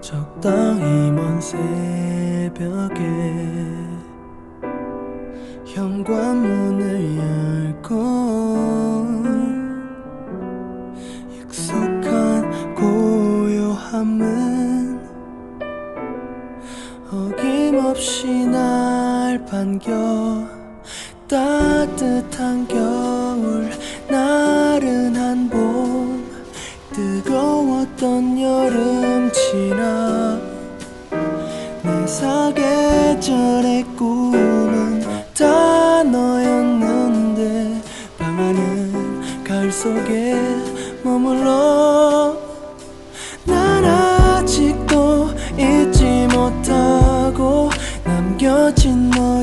적당히 먼 새벽에 현관문을 열고 익숙한 고요함은 어김없이 날 반겨 따뜻한 겨울 나른한 봄 뜨거웠던 여름. 지나 내 사계절의 꿈은 다 너였는데 방안은 가을 속에 머물러 난 아직도 잊지 못하고 남겨진 너의